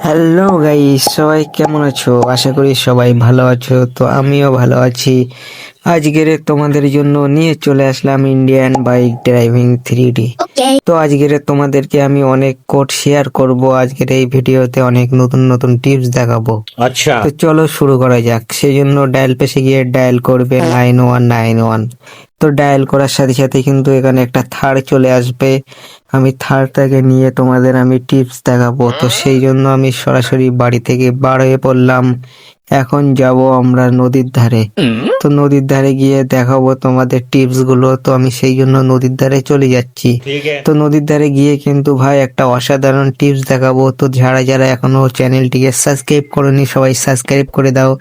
Hello guy সবাই কেমন আছো? আশা করি সবাই ভালো আছো। তো আমিও ভালো আছি। আজকের তোমাদের জন্য নিয়ে চলে আসলাম ইন্ডিয়ান বাইক ড্রাইভিং থ্রি তো আজকের তোমাদেরকে আমি অনেক কোড শেয়ার করব। আজকের এই ভিডিওতে অনেক নতুন নতুন টিপস দেখাবো। আচ্ছা। তো চলো শুরু করা যাক। সেই জন্য ডায়াল পেশে গিয়ে ডায়াল করবে নাইন ওয়ান নাইন ওয়ান তো ডায়াল করার সাথে সাথে কিন্তু এখানে একটা থার্ড চলে আসবে। আমি থার্ড থেকে নিয়ে তোমাদের আমি টিপস দেখাবো। তো সেই জন্য আমি সরাসরি বাড়ি থেকে বার হয়ে পড়লাম। এখন যাব আমরা নদীর ধারে। তো নদীর ধারে গিয়ে দেখাবো তোমাদের টিপসগুলো। তো আমি সেই জন্য নদীর ধারে চলে যাচ্ছি। তো নদীর ধারে গিয়ে কিন্তু ভাই একটা অসাধারণ টিপস দেখাবো। তো যারা যারা এখনও চ্যানেলটিকে সাবস্ক্রাইব করনি সবাই সাবস্ক্রাইব করে দাও।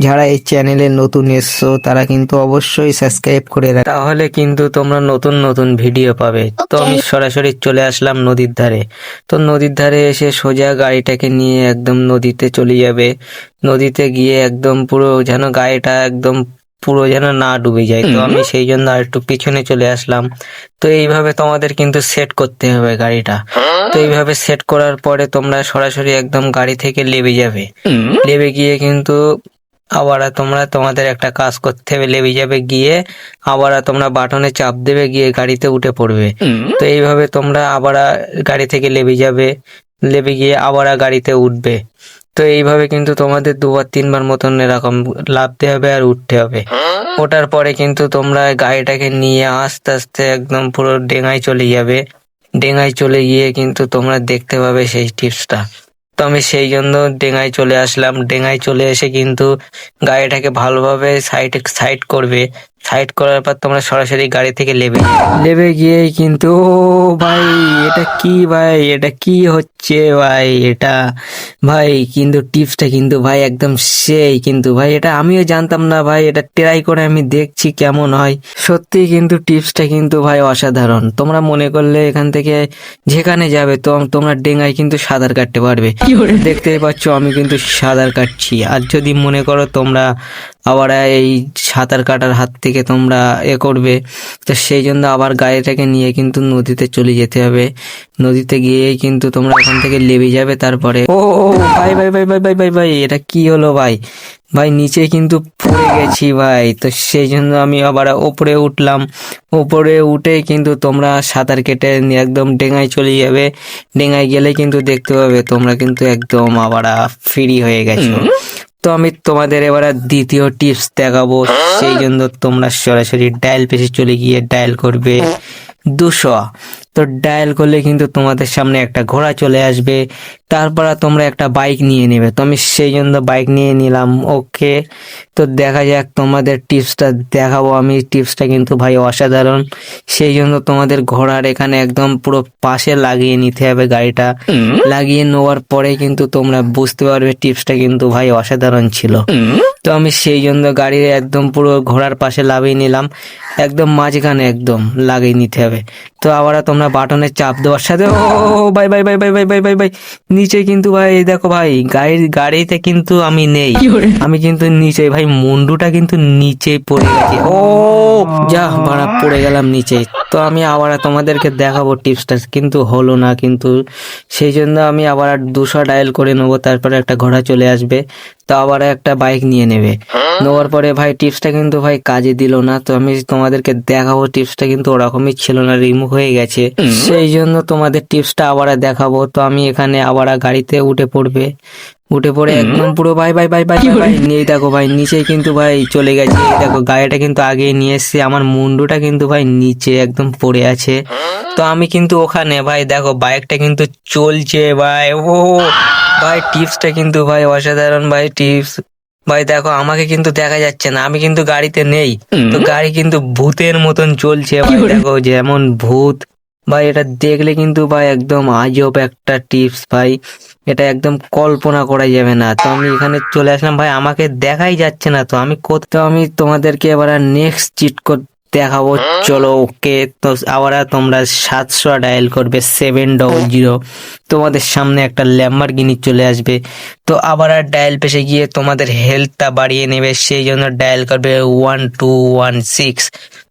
যারা এই চ্যানেলে নতুন এসছো তারা কিন্তু অবশ্যই সাবস্ক্রাইব করে রাখো। তাহলে কিন্তু তোমরা নতুন নতুন ভিডিও পাবে। তো আমি সরাসরি চলে আসলাম নদীর ধারে। তো নদীর ধারে এসে সোজা গাড়িটাকে নিয়ে একদম নদীতে চলে যাবে। নদীতে গিয়ে একদম পুরো যেন গাড়িটা একদম পুরো যেন না ডুবে যায়। তো আমি সেই জন্য আর একটু পিছনে চলে আসলাম। তো এইভাবে তোমাদের কিন্তু সেট করতে হবে গাড়িটা। তো এইভাবে সেট করার পরে তোমরা সরাসরি একদম গাড়ি থেকে লেবে যাবে। লেবে গিয়ে কিন্তু আবার তোমরা তোমাদের একটা কাজ করতে হবে লেবে যাবে গিয়ে আবার তোমরা বাটনে চাপ দেবে গিয়ে গাড়িতে উঠে পড়বে। তো এইভাবে তোমরা আবার গাড়ি থেকে লেবে যাবে লেবে গিয়ে আবার গাড়িতে উঠবে। তো এইভাবে কিন্তু তোমাদের দুবার তিনবার মতন এরকম লাভতে হবে আর উঠতে হবে। ওঠার পরে কিন্তু তোমরা গাড়িটাকে নিয়ে আস্তে আস্তে একদম পুরো ডেঙায় চলে যাবে। ডেঙায় চলে গিয়ে কিন্তু তোমরা দেখতে পাবে সেই টিপসটা। তো আমি সেই জন্য ডেঙ্গায় চলে আসলাম। ডেঙ্গায় চলে এসে কিন্তু গাড়িটাকে ভালোভাবে সাইড সাইড করবে। সাইড করার পর তোমরা সরাসরি গাড়ি থেকে লেবে। লেবে গিয়েই কিন্তু ও ভাই এটা কি ভাই? এটা কি হচ্ছে ভাই? এটা ভাই কিন্তু টিপসটা কিন্তু ভাই একদম সেই কিন্তু ভাই এটা আমিও জানতাম না ভাই এটা ট্রাই করে আমি দেখছি কেমন হয়। সত্যি কিন্তু টিপসটা কিন্তু ভাই অসাধারণ। তোমরা মনে করলে এখান থেকে যেখানে যাবে তো তোমরা ডেঙ্গায় কিন্তু সাঁতার কাটতে পারবে। দেখতেই পাচ্ছ আমি কিন্তু সাঁতার কাটছি। আর যদি মনে করো তোমরা আবার এই সাঁতার কাটার হাত থেকে তোমরা এ করবে। তো সেই জন্য আবার গাড়িটাকে নিয়ে কিন্তু নদীতে চলে যেতে হবে। নদীতে গিয়ে কিন্তু তোমরা ওখান থেকে লেবে যাবে তারপরে। ও, ভাই ভাই ভাই ভাই ভাই ভাই ভাই, এটা কি হলো ভাই? ভাই, নিচে কিন্তু পড়ে গেছি ভাই। তো সেই জন্য আমি আবার ওপরে উঠলাম। ওপরে উঠে কিন্তু তোমরা সাঁতার কেটে একদম ডেঙায় চলে যাবে। ডেঙায় গেলে কিন্তু দেখতে পাবে তোমরা কিন্তু একদম আবার ফ্রি হয়ে গেছো। তো আমি তোমাদের এবার দ্বিতীয় টিপস দেখাবো। সেই জন্য তোমরা সরাসরি ডায়াল পেশে চলে গিয়ে ডায়াল করবে। দুশো। তো ডায়াল করলে কিন্তু তোমাদের সামনে একটা ঘোড়া চলে আসবে। তারপর তোমরা একটা বাইক নিয়ে নেবে। তো আমি সেই জন্য বাইক নিয়ে নিলাম। ওকে তো দেখা যাক তোমাদের টিপসটা দেখাবো। আমি টিপসটা কিন্তু ভাই অসাধারণ। সেই জন্য তোমাদের ঘোড়ার এখানে একদম পুরো পাশে লাগিয়ে নিতে হবে গাড়িটা। লাগিয়ে নেওয়ার পরে কিন্তু তোমরা বুঝতে পারবে টিপসটা কিন্তু ভাই অসাধারণ ছিল। তো আমি সেই জন্য গাড়ির একদম পুরো ঘোড়ার পাশে লাগিয়ে নিলাম। একদম মাঝখানে একদম লাগিয়ে নিতে হবে। তো আবার তোমরা বাটনে চাপ দেওয়ার সাথে ও ভাই ভাই ভাই ভাই ভাই ভাই ভাই ভাই নিচে কিন্তু ভাই এই দেখো ভাই গাড়ির গাড়িতে কিন্তু আমি নেই। আমি কিন্তু নিচে ভাই মুন্ডুটা কিন্তু নিচে পড়ে গেছে। ও যা ভাড়া পড়ে গেলাম নিচে। তো আমি আবার তোমাদেরকে দেখাবো টিপসটা কিন্তু হলো না কিন্তু সেই জন্য আমি আবার দুশো ডায়াল করে নেব তারপরে একটা ঘোড়া চলে আসবে। তো আবার একটা বাইক নিয়ে নেবে। নেওয়ার পরে ভাই টিপসটা কিন্তু ভাই কাজে দিল না তো আমি তোমাদেরকে দেখাবো টিপসটা কিন্তু ওরকমই ছিল না রিমুভ হয়ে গেছে। সেই জন্য তোমাদের টিপসটা আবার দেখাবো তো আমি এখানে আবার গাড়িতে উঠে পড়বে। উঠে পড়ে একদম পুরো ভাই ভাই ভাই ভাই ভাই, নিয়ে দেখো ভাই নিচে কিন্তু ভাই চলে গেছে। দেখো গাড়িটা কিন্তু আগে নিয়ে এসছে। আমার মুন্ডুটা কিন্তু ভাই নিচে একদম পড়ে আছে। তো আমি কিন্তু ওখানে ভাই দেখো বাইকটা কিন্তু চলছে ভাই। ও ভাই টিপসটা কিন্তু ভাই অসাধারণ ভাই টিপস। ভাই দেখো আমাকে কিন্তু দেখা যাচ্ছে না। আমি কিন্তু গাড়িতে নেই। তো গাড়ি কিন্তু ভূতের মতন চলছে ভাই। দেখো যেমন ভূত। ভাই, এটা দেখলে কিন্তু ভাই একদম আজব একটা টিপস ভাই। এটা একদম কল্পনা করা যাবে না। তো আমি এখানে চলে আসলাম ভাই, আমাকে দেখাই যাচ্ছে না তো আমি করতে আমি তোমাদেরকে এবার নেক্সট চিট কোড দেখাবো। চলো ওকে তো আবার তোমরা সাতশো ডায়াল করবে সেভেন ডবল জিরো তোমাদের সামনে একটা ল্যাম্বার গিনি চলে আসবে। তো আবার ডায়াল পেশে গিয়ে তোমাদের হেলথটা বাড়িয়ে নেবে, সেই জন্য ডায়াল করবে ওয়ান টু ওয়ান সিক্স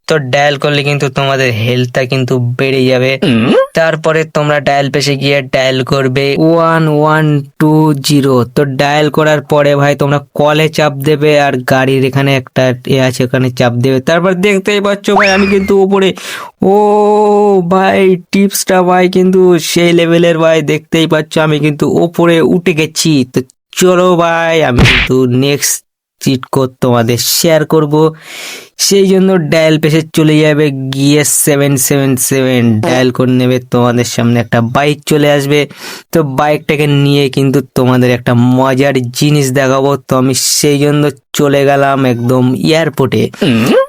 তো ডায়াল করলে কিন্তু তোমাদের হেলথটা কিন্তু বেড়ে যাবে। তারপরে তোমরা ডায়াল পেশে গিয়ে ডায়াল করবে ওয়ান ওয়ান টু জিরো তো ডায়াল করার পরে ভাই তোমরা কলে চাপ দেবে আর গাড়ির এখানে একটা এ আছে ওখানে চাপ দেবে। তারপর দেখতেই পাচ্ছ ভাই আমি কিন্তু উপরে। ও ভাই টিপসটা ভাই কিন্তু সেই লেভেলের ভাই দেখতেই পাচ্ছ আমি কিন্তু ওপরে উঠে গেছি। তো চলো ভাই আমি কিন্তু নেক্সট চিট কোড তোমাদের শেয়ার করব। সেই জন্য ডায়াল পেশে চলে যাবে, গিয়ে সেভেন সেভেন সেভেন ডায়াল করে নেবে, তোমাদের সামনে একটা বাইক চলে আসবে। তো বাইকটাকে নিয়ে কিন্তু তোমাদের একটা মজার জিনিস দেখাবো। তো আমি সেই জন্য চলে গেলাম একদম এয়ারপোর্টে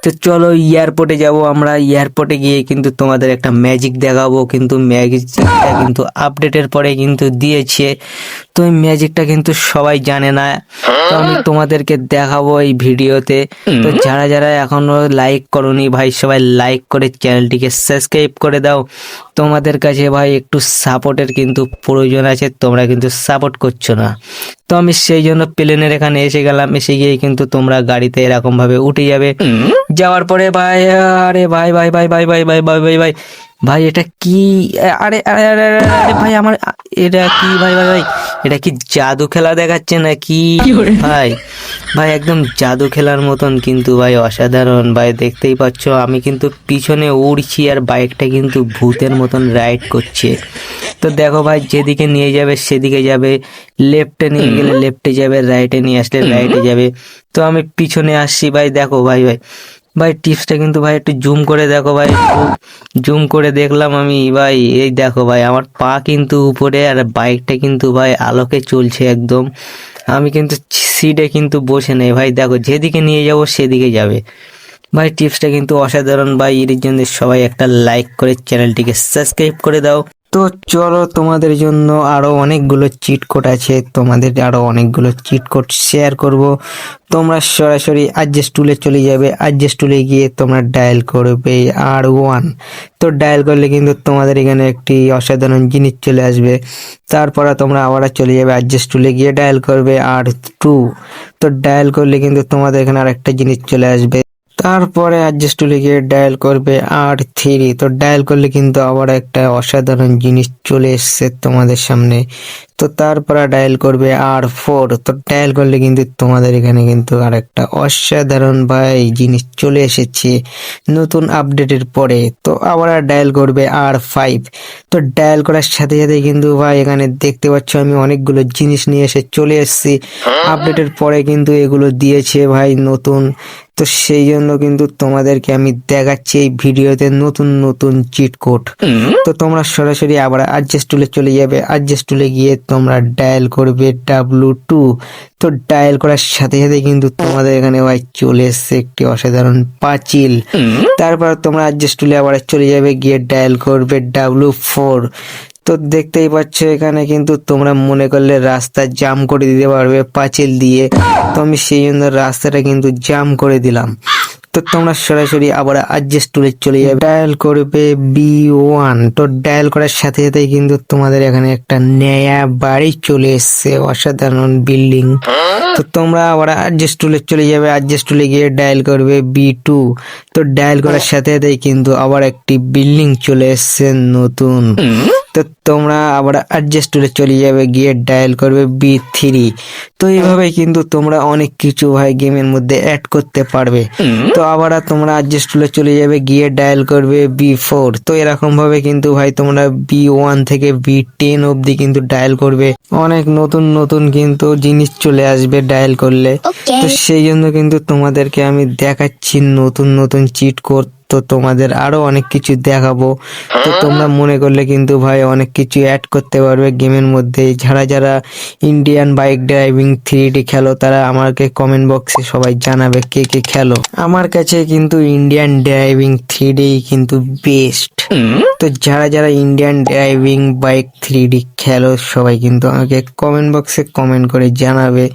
তো চলো এয়ারপোর্টে যাব আমরা। এয়ারপোর্টে গিয়ে কিন্তু তোমাদের একটা ম্যাজিক দেখাবো। কিন্তু ম্যাজিকটা কিন্তু আপডেটের পরে কিন্তু দিয়েছে। তো এই ম্যাজিকটা কিন্তু সবাই জানে না। তো আমি তোমাদেরকে দেখাবো এই ভিডিওতে। তো যারা যারা এখনও লাইক করনি ভাই সবাই লাইক করে চ্যানেলটিকে সাবস্ক্রাইব করে দাও তোমাদের কাছে ভাই একটু সাপোর্টের কিন্তু প্রয়োজন আছে তোমরা কিন্তু সাপোর্ট করছ না তো আমি সেই জন্য প্লেনের এখানে এসে গেলাম এসে গিয়ে কিন্তু তোমরা গাড়িতে এরকম ভাবে উঠে যাবে যাওয়ার পরে ভাই আরে ভাই ভাই ভাই ভাই ভাই ভাই ভাই ভাই ভাই ভাই এটা কি? আরে আরে আরে ভাই আমার এটা কি? ভাই ভাই ভাই এটা কি জাদু খেলা দেখাচ্ছে না কি ভাই ভাই একদম জাদু খেলার মতন কিন্তু ভাই অসাধারণ। ভাই দেখতেই পাচ্ছ আমি কিন্তু পিছনে উড়ছি আর বাইকটা কিন্তু ভূতের মতন রাইড করছে। তো দেখো ভাই যেদিকে নিয়ে যাবে সেদিকে যাবে। লেফটে নিয়ে গেলে লেফটে যাবে রাইটে নিয়ে আসলে রাইটে যাবে। তো আমি পিছনে আসছি ভাই দেখো ভাই ভাই ভাই, টিপসটা কিন্তু ভাই একটু জুম করে দেখো ভাই। জুম করে দেখলাম আমি, ভাই, এই দেখো ভাই, আমার পা কিন্তু উপরে আর বাইকটা কিন্তু ভাই আলোকে চলছে একদম। আমি কিন্তু সিটে কিন্তু বসে নেই ভাই, দেখো যেদিকে নিয়ে যাব সেদিকে যাবে। ভাই, টিপসটা কিন্তু অসাধারণ ভাই, এর জন্য সবাই একটা লাইক করে চ্যানেলটিকে সাবস্ক্রাইব করে দাও। তো চলো তোমাদের জন্য আরও অনেকগুলো চিট কোড আছে, তোমাদের আরও অনেকগুলো চিট কোড শেয়ার করব। তোমরা সরাসরি অ্যাডজাস্ট টুলে চলে যাবে অ্যাডজাস্ট টুলে গিয়ে তোমরা ডায়াল করবে আর ওয়ান তো ডায়াল করলে কিন্তু তোমাদের এখানে একটি অসাধারণ জিনিস চলে আসবে। তারপরে তোমরা আবার চলে যাবে অ্যাডজাস্ট টুলে গিয়ে ডায়াল করবে আর টু তো ডায়াল করলে কিন্তু তোমাদের এখানে আরেকটা জিনিস চলে আসবে। তারপরে অ্যাডজাস্ট টুলে গিয়ে ডায়াল করবে আর থ্রি। তো ডায়াল করলে কিন্তু আবার একটা অসাধারণ জিনিস চলে এসছে তোমাদের সামনে। তো তারপরে ডায়াল করবে আর ফোর তো ডায়াল করলে কিন্তু তোমাদের এখানে কিন্তু আর একটা অসাধারণ ভাই জিনিস চলে এসেছে নতুন আপডেটের পরে। তো আবার ডায়াল করবে আর ফাইভ তো ডায়াল করার সাথে সাথে কিন্তু ভাই এখানে দেখতে পাচ্ছ আমি অনেকগুলো জিনিস নিয়ে এসে চলে এসেছি। আপডেটের পরে কিন্তু এগুলো দিয়েছে ভাই নতুন তো সেই জন্য কিন্তু তোমাদেরকে আমি দেখাচ্ছি এই ভিডিওতে নতুন নতুন চিট কোড তো তোমরা সরাসরি আবার অ্যাডজাস্ট টুলে চলে যাবে। অ্যাডজাস্ট টুলে গিয়ে তোমরা ডায়াল করবে ডাব্লু টু তো ডায়াল করার সাথে সাথে কিন্তু তোমাদের এখানে ভাই চলে এসছে একটি অসাধারণ পাঁচিল। তারপর তোমরা অ্যাডজাস্ট টুলে আবার চলে যাবে গিয়ে ডায়াল করবে ডাব্লু ফোর তো দেখতেই পাচ্ছ এখানে কিন্তু তোমরা মনে করলে রাস্তা জাম করে দিতে পারবে পাঁচিল দিয়ে। তো আমি সেই জন্য রাস্তাটা কিন্তু জাম করে দিলাম। তো তোমরা সরাসরি আবার অ্যাডজাস্ট টুলে চলে যাবে। ডায়াল করবে বি ওয়ান তো ডায়াল করার সাথে সাথেই কিন্তু তোমাদের এখানে একটা নয়া বাড়ি চলে এসছে, অসাধারণ বিল্ডিং তো তোমরা আবার অ্যাডজাস্ট টুলে চলে যাবে। অ্যাডজাস্ট টুলে গিয়ে ডায়াল করবে বি টু তো ডায়াল করার সাথে সাথেই কিন্তু আবার একটি বিল্ডিং চলে এসছে নতুন। তো তোমরা আবার অ্যাডজাস্ট টুলে চলে যাবে গিয়ে ডায়াল করবে বি থ্রি তো এইভাবে কিন্তু তোমরা অনেক কিছু ভাই গেমের মধ্যে অ্যাড করতে পারবে। তো আবার তোমরা অ্যাডজাস্ট টুলে চলে যাবে গিয়ে ডায়াল করবে বি ফোর তো এরকম ভাবে কিন্তু ভাই তোমরা বি ওয়ান থেকে বি টেন অবধি কিন্তু ডায়াল করবে। অনেক নতুন নতুন কিন্তু জিনিস চলে আসবে ডায়াল করলে। তো সেই জন্য কিন্তু তোমাদেরকে আমি দেখাচ্ছি নতুন নতুন চিট কোড তো তোমাদের আরও অনেক কিছু দেখাবো। তো তোমরা মনে করলে কিন্তু ভাই অনেক কিছু অ্যাড করতে পারবে গেমের মধ্যে। যারা যারা Indian bike driving three D খেলো তারা আমাকে কমেন্ট বক্সে সবাই জানাবে কে কে খেলো। আমার কাছে কিন্তু ইন্ডিয়ান ড্রাইভিং থ্রি ডি কিন্তু বেস্ট তো যারা যারা Indian driving bike three D খেলো সবাই কিন্তু আমাকে কমেন্ট বক্সে কমেন্ট করে জানাবে।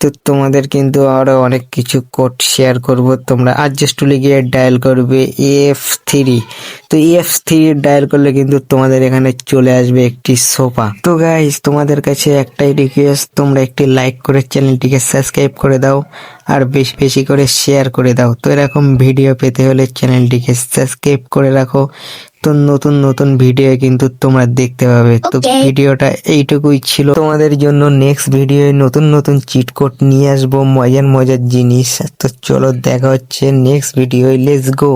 তো তোমাদের কিন্তু আরও অনেক কিছু কোড শেয়ার করব। তোমরা আরজেস্টুলি গিয়ে ডায়াল করবে এফ থ্রি তো এফ থ্রি ডায়াল করলে কিন্তু তোমাদের এখানে চলে আসবে একটি সোফা তো গাইস তোমাদের কাছে একটাই রিকোয়েস্ট তোমরা একটি লাইক করে চ্যানেলটিকে সাবস্ক্রাইব করে দাও আর বেশি বেশি করে শেয়ার করে দাও। তো এরকম ভিডিও পেতে হলে চ্যানেলটিকে সাবস্ক্রাইব করে রাখো। তো নতুন নতুন ভিডিও কিন্তু তোমরা দেখতে পাবে। তো. ভিডিওটা এইটুকুই ছিল। তোমাদের জন্য নেক্সট ভিডিওয়ে নতুন নতুন চিটকোট নিয়ে আসব। মজার মজার জিনিস। তো চলো দেখা হচ্ছে নেক্সট ভিডিও লেটস গো